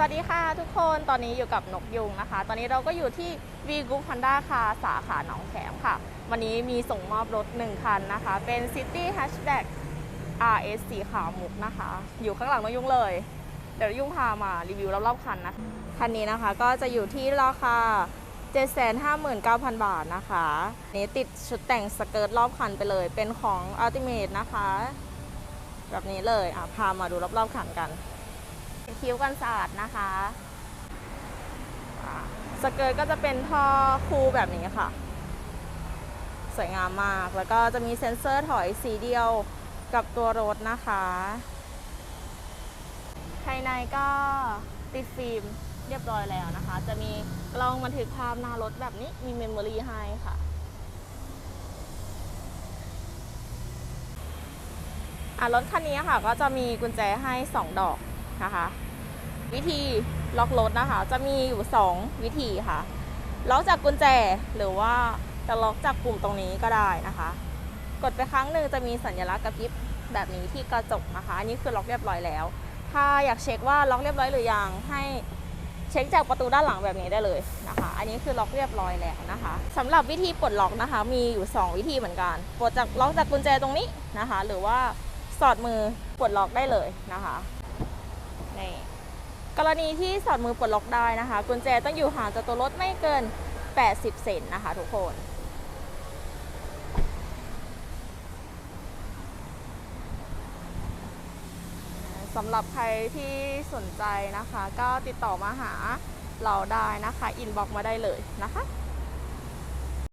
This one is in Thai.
วัสดีค่ะทุกคนตอนนี้อยู่กับนกยุงนะคะ ตอนนี้เราก็อยู่ที่ V Group Honda ค่ะสาขาหนองแขมค่ะ วันนี้มีส่งมอบรถ 1 คันนะคะ เป็น City Hatchback RS สีขาวมุกนะคะ อยู่ข้างหลังนกยุงเลย เดี๋ยวยุงพามารีวิวรอบๆคันนะคะ คันนี้นะคะก็จะอยู่ที่ราคา 759,000 บาทนะคะนี้ติดชุดแต่งสเกิร์ตรอบคันไปเลย เป็นของ Ultimate นะคะ แบบนี้เลยอะพามาดูรอบๆคันกัน คิ้วกันสะอาดนะคะสเกิร์ตก็จะเป็นท่อคู่แบบนี้ค่ะ สวยงามมากแล้วก็จะมีเซ็นเซอร์ถอยสีเดียวกับตัวรถนะคะ ภายในก็ติดฟิล์มเรียบร้อยแล้วนะคะ จะมีกล้องบันทึกภาพหน้ารถแบบนี้มีเมมโมรีให้ค่ะอะรถคันนี้ค่ะก็จะมีกุญแจให้ 2 ดอกนะคะ วิธีล็อกรถนะคะ จะมีอยู่ 2 วิธีค่ะ ล็อกจากกุญแจหรือว่าจะล็อกจากปุ่มตรงนี้ก็ได้นะคะ กดไปครั้งหนึ่งจะมีสัญลักษณ์กระพริบแบบนี้ที่กระจกนะคะ อันนี้คือล็อกเรียบร้อยแล้ว ถ้าอยากเช็คว่าล็อกเรียบร้อยหรือยังให้เช็คจากประตูด้านหลังแบบนี้ได้เลยนะคะ อันนี้คือล็อกเรียบร้อยแล้วนะคะสำหรับวิธีปลดล็อกนะคะ มีอยู่ 2 วิธีเหมือนกัน ปลดจากล็อกจากกุญแจตรงนี้นะคะ หรือว่าสอดมือปลดล็อกได้เลยนะคะนี่ กรณีที่สอดมือปลดล็อกได้นะคะ กุญแจต้องอยู่ห่างจากตัวรถไม่เกิน 80 เซนนะคะทุกคนสำหรับใครที่สนใจนะคะ ก็ติดต่อมาหาเราได้นะคะ อินบ็อกมาได้เลยนะคะ